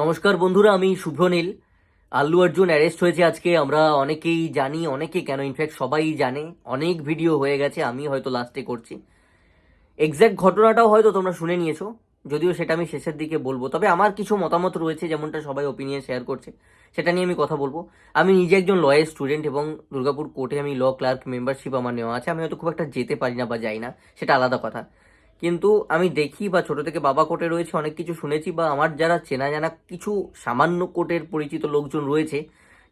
নমস্কার বন্ধুরা, আমি শুভ্রনীল আল্লু অর্জুন অ্যারেস্ট হয়েছে আজকে। আমরা অনেকেই জানি, অনেকে কেন? ইনফ্যাক্ট সবাই জানে। অনেক ভিডিও হয়ে গেছে, আমি হয়তো লাস্টে করছি। এক্স্যাক্ট ঘটনাটাও হয়তো তোমরা শুনে নিয়েছো, যদিও সেটা আমি শেষের দিকে বলব। তবে আমার কিছু মতামত রয়েছে, যেমনটা সবাই ওপিনিয়ন শেয়ার করছে, সেটা নিয়ে আমি কথা বলব। আমি নিজে একজন লয়ের স্টুডেন্ট এবং দুর্গাপুর কোর্টে আমি ল ক্লার্ক মেম্বারশিপ আমার নেওয়া আছে। আমি হয়তো খুব একটা যেতে পারি না বা যাই না, সেটা আলাদা কথা। কিন্তু আমি দেখি বা ছোট থেকে বাবা কোর্টে রয়েছে, অনেক কিছু শুনেছি বা আমার যারা চেনা জানা কিছু সামান্য কোর্টের পরিচিত লোকজন রয়েছে,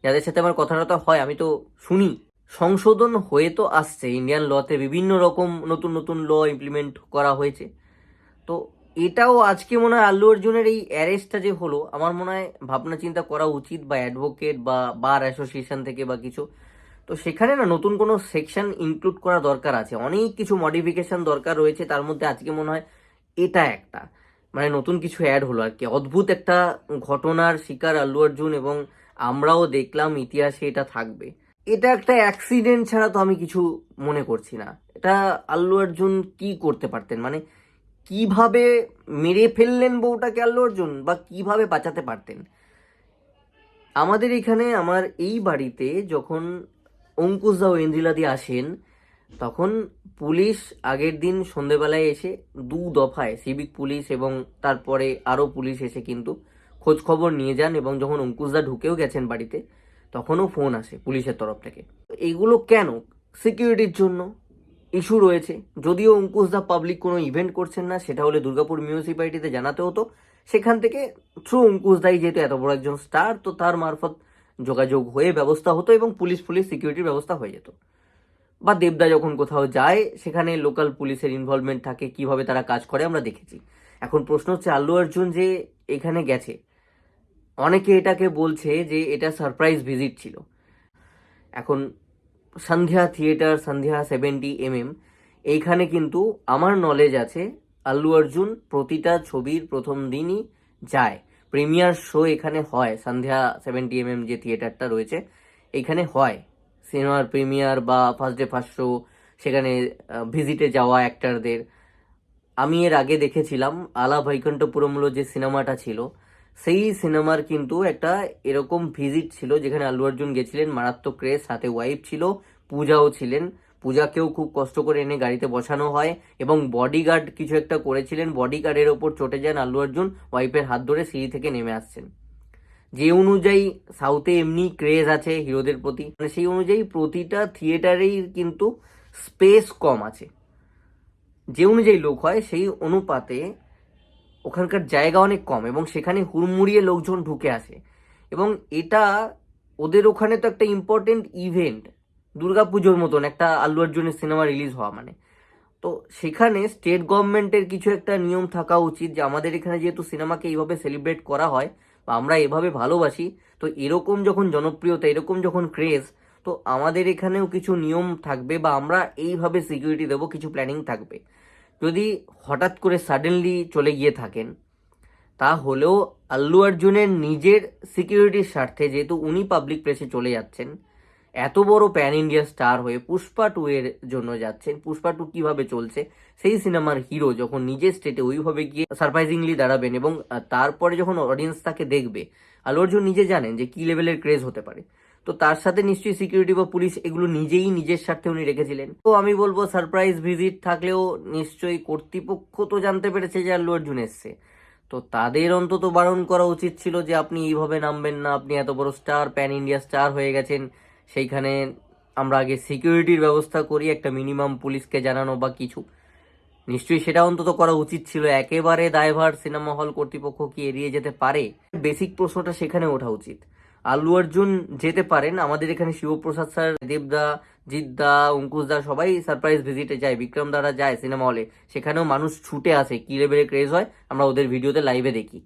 যাদের সাথে আমার কথা টথা হয়, আমি তো শুনি। সংশোধন হয়ে তো আসছে, ইন্ডিয়ান লতে বিভিন্ন রকম নতুন নতুন ল ইমপ্লিমেন্ট করা হয়েছে। তো এটাও আজকে মনে হয় আল্লু অর্জুনের এই অ্যারেস্টটা যে হলো, আমার মনে হয় ভাবনা চিন্তা করা উচিত বা অ্যাডভোকেট বা বার অ্যাসোসিয়েশন থেকে বা কিছু। তো সেখানে না নতুন কোনো সেকশন ইনক্লুড করা দরকার আছে। অনেক কিছু মডিফিকেশন দরকার রয়েছে, তার মধ্যে আজকে মনে হয় এটা একটা। মানে নতুন কিছু অ্যাড হলো আর কি। অদ্ভুত একটা ঘটনার শিকার আল্লু অর্জুন এবং আমরাও দেখলাম ইতিহাসে এটা থাকবে। এটা একটা অ্যাক্সিডেন্ট ছাড়া তো আমি কিছু মনে করছি না। এটা আল্লু অর্জুন কি করতে পারতেন? মানে কীভাবে মেরে ফেললেন বউটাকে আল্লু অর্জুন বা কীভাবে বাঁচাতে পারতেন? আমাদের এখানে, আমার এই বাড়িতে যখন অঙ্কুশদা ও ইন্দ্রিলাদি আসেন, তখন পুলিশ আগের দিন সন্ধেবেলায় এসে দু দফায় সিভিক পুলিশ এবং তারপরে আরও পুলিশ এসে কিন্তু খোঁজ খবর নিয়ে যান এবং যখন অঙ্কুশদা ঢুকেও গেছেন বাড়িতে, তখনও ফোন আসে পুলিশের তরফ থেকে। এগুলো কেন? সিকিউরিটির জন্য ইস্যু রয়েছে। যদিও অঙ্কুশদা পাবলিক কোনো ইভেন্ট করছেন না, সেটা হলে দুর্গাপুর মিউনিসিপ্যালিটিতে জানাতে হতো। সেখান থেকে থ্রু অঙ্কুশদাই যেহেতু এত বড় একজন স্টার, তো তার মারফত যোগাযোগ হয়ে ব্যবস্থা হতো এবং পুলিশ পুলিশ সিকিউরিটির ব্যবস্থা হয়ে যেত। বা দেবদা যখন কোথাও যায়, সেখানে লোকাল পুলিশের ইনভলভমেন্ট থাকে, কীভাবে তারা কাজ করে আমরা দেখেছি। এখন প্রশ্ন হচ্ছে, আল্লু অর্জুন যে এখানে গেছে, অনেকে এটাকে বলছে যে এটা সারপ্রাইজ ভিজিট ছিল। এখন Sandhya theatre Sandhya seventy M M এইখানে কিন্তু আমার নলেজ আছে, আল্লু অর্জুন প্রতিটা ছবির প্রথম দিনই যায়। প্রিমিয়ার শো এখানে হয়। সন্ধ্যা সেভেন্টি এম এম যে থিয়েটারটা রয়েছে, এখানে হয়। সিনেমার প্রিমিয়ার বা ফার্স্ট ডে ফার্স্ট শো সেখানে ভিজিটে যাওয়া অ্যাক্টারদের আমি এর আগে দেখেছিলাম, আলা বৈকুণ্ঠপুরমলো যে সিনেমাটা ছিল, সেই সিনেমার কিন্তু একটা এরকম ভিজিট ছিল, যেখানে আল্লু অর্জুন গেছিলেন, মারাত্মক ক্রেজ সাথে ওয়াইফ ছিল, পূজাও ছিলেন। পূজাকেও খুব কষ্ট করে এনে গাড়িতে বসানো হয় এবং বডিগার্ড কিছু একটা করেছিলেন। বডিগার্ডের ওপর চটে যান আল্লু অর্জুন, ওয়াইফের হাত ধরে সিঁড়ি থেকে নেমে আসছেন। যে অনুযায়ী সাউথে এমনি ক্রেজ আছে হিরোদের প্রতি মানে সেই অনুযায়ী প্রতিটা থিয়েটারেই কিন্তু স্পেস কম আছে। যে অনুযায়ী লোক হয় সেই অনুপাতে ওখানকার জায়গা অনেক কম এবং সেখানে হুড়মুড়িয়ে লোকজন ঢুকে আসে। এবং এটা ওদের ওখানে তো একটা ইম্পর্টেন্ট ইভেন্ট দুর্গাপুজোর মতন একটা আল্লু অর্জুনের সিনেমা রিলিজ হওয়া মানে। তো সেখানে স্টেট গভর্নমেন্টের কিছু একটা নিয়ম থাকা উচিত যে আমাদের এখানে যেহেতু সিনেমাকে এইভাবে সেলিব্রেট করা হয় বা আমরা এভাবে ভালোবাসি, তো এরকম যখন জনপ্রিয়তা, এরকম যখন ক্রেজ তো আমাদের এখানেও কিছু নিয়ম থাকবে বা আমরা এইভাবে সিকিউরিটি দেবো, কিছু প্ল্যানিং থাকবে। যদি হঠাৎ করে সাডেনলি চলে গিয়ে থাকেন, তাহলেও আল্লু অর্জুনের নিজের সিকিউরিটির স্বার্থে, যেহেতু উনি পাবলিক প্লেসে চলে যাচ্ছেন এত বড় প্যান ইন্ডিয়া স্টার হয়ে পুষ্পা টু এর জন্য যাচ্ছেন। পুষ্পা টু কীভাবে চলছে? সেই সিনেমার হিরো যখন নিজের স্টেটে ওইভাবে গিয়ে সারপ্রাইজিংলি দাঁড়াবেন এবং তারপরে যখন অডিয়েন্স তাকে দেখবে আল্লু অর্জুন নিজে জানেন যে কি লেভেলের ক্রেজ হতে পারে। তো তার সাথে নিশ্চয়ই সিকিউরিটি বা পুলিশ এগুলো নিজেই নিজের স্বার্থে উনি রেখেছিলেন। তো আমি বলব সারপ্রাইজ ভিজিট থাকলেও নিশ্চয়ই কর্তৃপক্ষ তো জানতে পেরেছে যে আল্লু অর্জুন এসছে। তো তাদের অন্তত বারণ করা উচিত ছিল যে আপনি এইভাবে নামবেন না, আপনি এত বড় স্টার প্যান ইন্ডিয়া স্টার হয়ে গেছেন। সেইখানে আমরা আগে সিকিউরিটির ব্যবস্থা করি, একটা মিনিমাম পুলিশকে জানানো বা কিছু। নিশ্চয়ই সেটা অন্তত করা উচিত ছিল। একেবারে দায়ভার সিনেমা হল কর্তৃপক্ষ কি এড়িয়ে যেতে পারে? বেসিক প্রশ্নটা সেখানে ওঠা উচিত। আল্লু অর্জুন যেতে পারেন। আমাদের এখানে শিবপ্রসাদ স্যার দেবদা জিদ্দা অঙ্কুশদা সবাই সারপ্রাইজ ভিজিটে যায়। বিক্রম দারা যায় সিনেমা হলে। সেখানেও মানুষ ছুটে আসে। কি লেভেলে ক্রেজ হয়? আমরা ওদের ভিডিওতে লাইভে দেখি।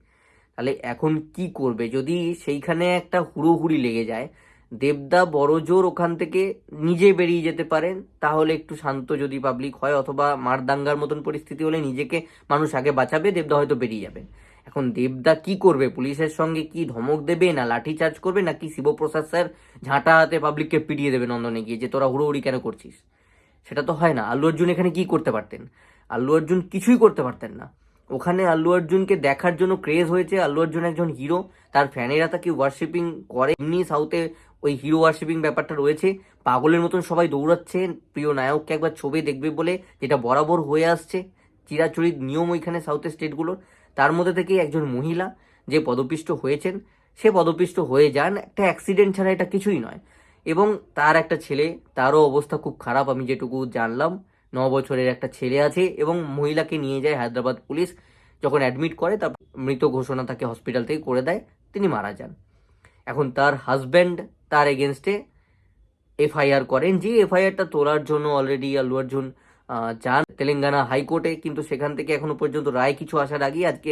তাহলে এখন কি করবে? যদি সেইখানে একটা হুড়োহুড়ি লেগে যায় দেবদা বড় জোর ওখান থেকে নিজে বেরিয়ে যেতে পারেন, তাহলে একটু শান্ত যদি পাবলিক হয় অথবা মারদাঙ্গার মতন পরিস্থিতি হলে নিজেকে মানুষ আগে বাঁচাবে, দেবদা হয়তো বেরিয়ে যাবেন এখন দেবদা কি করবে? পুলিশের সঙ্গে কি ধমক দেবে, না লাঠি চার্জ করবে, নাকি শিবপ্রসাদ স্যার ঝাঁটা হাতে পাবলিককে পিটিয়ে দেবে নন্দনে গিয়ে যে তোরা হুড়োহুড়ি কেন করছিস? সেটা তো হয় না। আল্লু অর্জুন এখানে কি করতে পারতেন? আল্লু অর্জুন কিছুই করতে পারতেন না। ওখানে আল্লু অর্জুনকে দেখার জন্য ক্রেজ হয়েছে। আল্লু অর্জুন একজন হিরো তার ফ্যানেরা তাকে ওয়ার্শিপিং করে। এমনি সাউথে ওই হিরো ওয়ার্শিপিং ব্যাপারটা রয়েছে। পাগলের মতন সবাই দৌড়াচ্ছে। প্রিয় নায়ককে একবার ছবি দেখবে বলে যেটা বরাবর হয়ে আসছে। চিরাচরিত নিয়ম ওইখানে সাউথের স্টেটগুলোর তার মধ্যে থেকে একজন মহিলা যে পদপিষ্ট হয়েছেন, সে পদপিষ্ট হয়ে যান। একটা অ্যাক্সিডেন্ট ছাড়া এটা কিছুই নয়। এবং তার একটা ছেলে, তারও অবস্থা খুব খারাপ আমি যেটুকু জানলাম। ন বছরের একটা ছেলে আছে এবং মহিলাকে নিয়ে যায় হায়দ্রাবাদ পুলিশ। যখন অ্যাডমিট করে, তার মৃত ঘোষণা তাকে হসপিটাল থেকে করে দেয়। তিনি মারা যান। এখন তার হাজব্যান্ড তার এগেনস্টে এফআইআর করেন। যে এফআইআরটা তোলার জন্য অলরেডি আল্লু অর্জুন যান তেলেঙ্গানা হাইকোর্টে, কিন্তু সেখান থেকে এখনও পর্যন্ত রায় কিছু আসার আগেই আজকে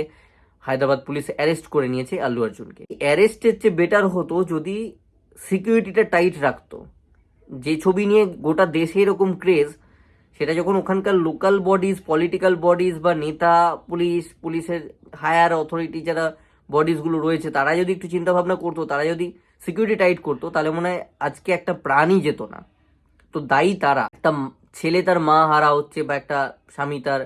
হায়দ্রাবাদ পুলিশ অ্যারেস্ট করে নিয়েছে আল্লু অর্জুনকে অ্যারেস্টের চেয়ে বেটার হতো যদি সিকিউরিটিটা টাইট রাখতো। যে ছবি নিয়ে গোটা দেশে এরকম ক্রেজ সেটা যখন ওখানকার লোকাল বডিজ পলিটিক্যাল বডিজ বা নেতা, পুলিশ, পুলিশের হায়ার অথরিটি যারা বডিজগুলো রয়েছে, তারা যদি একটু চিন্তাভাবনা করতো, তারা যদি সিকিউরিটি টাইট করতো, তাহলে মনে হয় আজকে একটা প্রাণই যেত না। তো দায়ী তারা, একটা ছেলে তার মা হারা হচ্ছে বা একটা স্বামী তার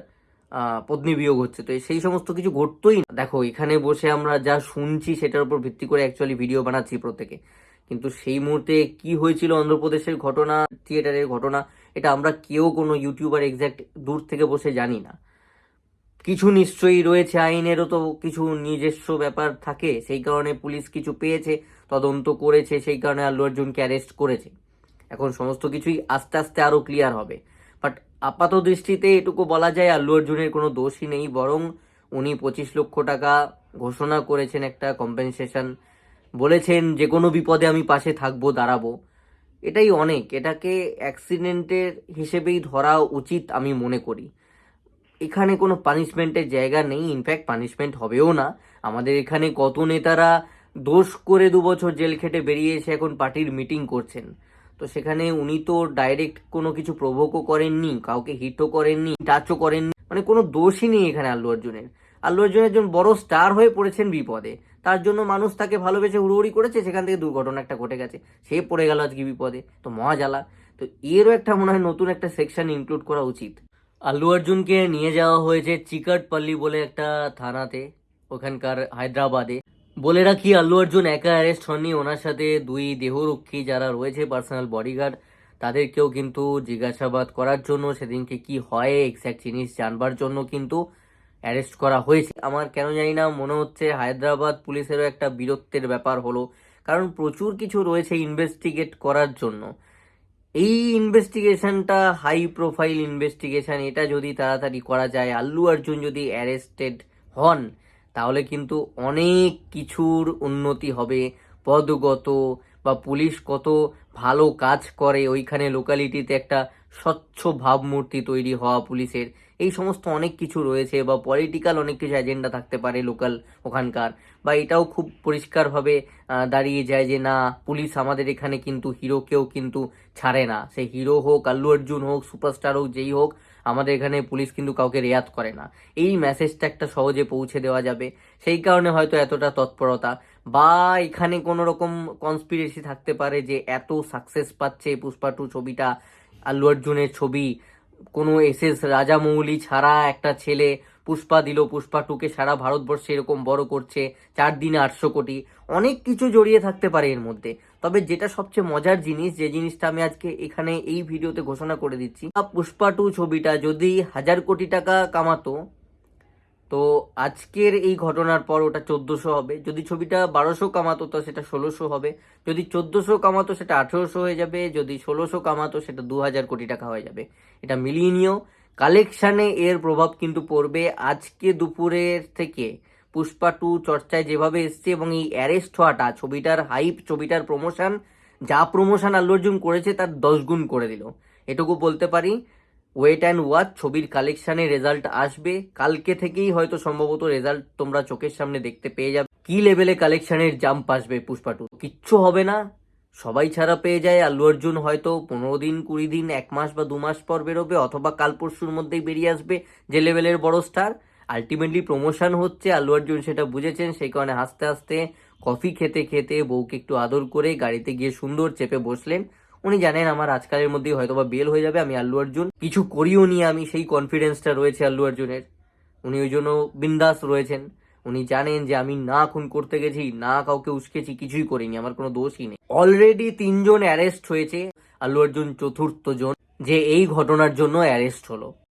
পত্নী বিয়োগ হচ্ছে, তো সেই সমস্ত কিছু ঘটতোই না। দেখো, এখানে বসে আমরা যা শুনছি সেটার উপর ভিত্তি করে অ্যাকচুয়ালি ভিডিও বানাচ্ছি প্রত্যেকে। কিন্তু সেই মুহূর্তে কি হয়েছিল অন্ধ্রপ্রদেশের ঘটনা থিয়েটারের ঘটনা, এটা আমরা কেউ কোনো ইউটিউবার এক্স্যাক্ট দূর থেকে বসে জানি না। কিছু নিশ্চয়ই রয়েছে আইনেরও তো কিছু নিজস্ব ব্যাপার থাকে। সেই কারণে পুলিশ কিছু পেয়েছে, তদন্ত করেছে, সেই কারণে আল্লু অর্জুনকে অ্যারেস্ট করেছে। এখন সমস্ত কিছুই আস্তে আস্তে আরও ক্লিয়ার হবে। বাট আপাত দৃষ্টিতে এটুকু বলা যায়, আল্লু অর্জুনের কোনো দোষই নেই, বরং উনি পঁচিশ লক্ষ টাকা ঘোষণা করেছেন, একটা কম্পেনসেশন বলেছেন যে কোনো বিপদে আমি পাশে থাকব, দাঁড়াবো। এটাই অনেক। এটাকে অ্যাক্সিডেন্টের হিসেবেই ধরা উচিত, আমি মনে করি। এখানে কোনো পানিশমেন্টের জায়গা নেই ইনফ্যাক্ট পানিশমেন্ট হবেও না। আমাদের এখানে কত নেতারা দোষ করে দু বছর জেল খেটে বেরিয়ে এসে এখন পার্টির মিটিং করছেন। তো সেখানে উনি তো ডাইরেক্ট কোনো কিছু প্রভোকও করেননি, কাউকে হিটও করেননি টাচও করেননি মানে কোনো দোষই নেই এখানে আল্লু অর্জুনের। আল্লু অর্জুন একজন বড় স্টার হয়ে পড়েছেন বিপদে। তার জন্য মানুষ তাকে ভালোবেসে হুড়োহুড়ি করেছে, সেখান থেকে দুর্ঘটনা একটা ঘটে গেছে। সে পড়ে গেল আজকে বিপদে। তো মহাজালা, তো এরও একটা মনে হয় নতুন একটা সেকশন ইনক্লুড করা উচিত। আল্লু অর্জুনকে নিয়ে যাওয়া হয়েছে চিকটপল্লি বলে একটা থানাতে, ওখানকার হায়দ্রাবাদে। বলে রাখি আল্লু অর্জুন একা অ্যারেস্ট হননি। ওনার সাথে দুই দেহরক্ষী যারা রয়েছে পার্সোনাল বডিগার্ড তাদেরকেও কিন্তু জিজ্ঞাসাবাদ করার জন্য, সেদিনকে কি হয় এক্স্যাক্ট জিনিস জানবার জন্য কিন্তু অ্যারেস্ট করা হয়েছে। আমার কেন জানি না, মনে হচ্ছে হায়দ্রাবাদ পুলিশেরও একটা বীরত্বের ব্যাপার হলো। কারণ প্রচুর কিছু রয়েছে ইনভেস্টিগেট করার জন্য। এই ইনভেস্টিগেশনটা হাই প্রোফাইল ইনভেস্টিগেশন এটা যদি তাড়াতাড়ি করা যায়, আল্লু অর্জুন যদি অ্যারেস্টেড হন, তাহলে কিন্তু অনেক কিছুর উন্নতি হবে। পদগত বা পুলিশ কত ভালো কাজ করে, ওইখানে লোকালিটিতে একটা স্বচ্ছ ভাবমূর্তি তৈরি হওয়া পুলিশের। এই সমস্ত অনেক কিছু রয়েছে বা পলিটিক্যাল অনেক কিছু এজেন্ডা থাকতে পারে লোকাল ওখানকার। বা এটাও খুব পরিষ্কারভাবে দাঁড়িয়ে যায় যে না পুলিশ আমাদের এখানে কিন্তু হিরোকেও কিন্তু ছাড়ে না। সে হিরো হোক, আল্লু অর্জুন হোক সুপারস্টার হোক, যেই হোক, আমাদের এখানে পুলিশ কিন্তু কাউকে রেয়াত করে না। এই মেসেজটা একটা সহজে পৌঁছে দেওয়া যাবে। সেই কারণে হয়তো এতটা তৎপরতা। বা এখানে কোনো রকম কনস্পিরেসি থাকতে পারে যে এত সাকসেস পাচ্ছে পুষ্পা টু ছবিটা, আল্লু অর্জুনের ছবি কোনো এস এস রাজামৌলি ছাড়া একটা ছেলে পুষ্পা দিল, পুষ্পা টুকে সারা ভারতবর্ষে এরকম বড় করছে, চার দিনে আটশো কোটি। অনেক কিছু জড়িয়ে থাকতে পারে এর মধ্যে। তবে যেটা সবচেয়ে মজার জিনিস, যে জিনিসটা আমি আজকে এখানে এই ভিডিওতে ঘোষণা করে দিচ্ছি, পুষ্পা টু ছবিটা যদি হাজার কোটি টাকা কামাতো তো আজকের এই ঘটনার পর ওটা চোদ্দোশো হবে। যদি ছবিটা বারোশো কামাতো, তো সেটা ষোলোশো হবে। যদি চোদ্দোশো কামাতো, সেটা আঠেরোশো হয়ে যাবে। যদি ষোলোশো কামাতো, সেটা দু হাজার কোটি টাকা হয়ে যাবে। এটা মিলিয়ে নিও। কালেকশানে এর প্রভাব কিন্তু পড়বে আজকে দুপুরের থেকে। পুষ্পা টু চর্চায় যেভাবে এসছে এবং এই অ্যারেস্ট হওয়াটা, ছবিটার হাইপ, ছবিটার প্রমোশন, যা প্রমোশন আল্লু অর্জুন করেছে, তার দশ গুণ করে দিল। এটুকু বলতে পারি। ওয়েট অ্যান্ড ওয়াচ ছবির কালেকশানে রেজাল্ট আসবে। কালকে থেকেই হয়তো সম্ভবত রেজাল্ট তোমরা চোখের সামনে দেখতে পেয়ে যাবে। কি লেভেলে কালেকশানের জাম্প আসবে পুষ্পা টু কিচ্ছু হবে না। সবাই ছাড়া পেয়ে যায়। আল্লু অর্জুন হয়তো পনেরো দিন, কুড়ি দিন, এক মাস বা দু মাস পর বেরোবে, অথবা কাল পরশুর মধ্যেই বেরিয়ে আসবে যে লেভেলের বড় স্টার আলটিমেটলি প্রমোশন হচ্ছে আল্লু অর্জুন সেটা বুঝেছেন, সেই কারণে হাসতে হাসতে কফি খেতে খেতে বউকে একটু আদর করে গাড়িতে গিয়ে সুন্দর চেপে বসলেন। উনি জানেন আমার আজকালের মধ্যেই হয়তো বা বেল হয়ে যাবে, আমি আল্লু অর্জুন। কিছু করিও নিয়ে আমি, সেই কনফিডেন্সটা রয়েছে আল্লু অর্জুনের। উনি ওই জন্য বিন্দাস রয়েছেন। উনি জানেন যে আমি না খুন করতে গেছি, না কাউকে উস্কেছি, কিছুই করিনি, আমার কোনো দোষই নেই। অলরেডি তিনজন অ্যারেস্ট হয়েছে, আল্লু অর্জুন চতুর্থ জন যে এই ঘটনার জন্য অ্যারেস্ট হলো।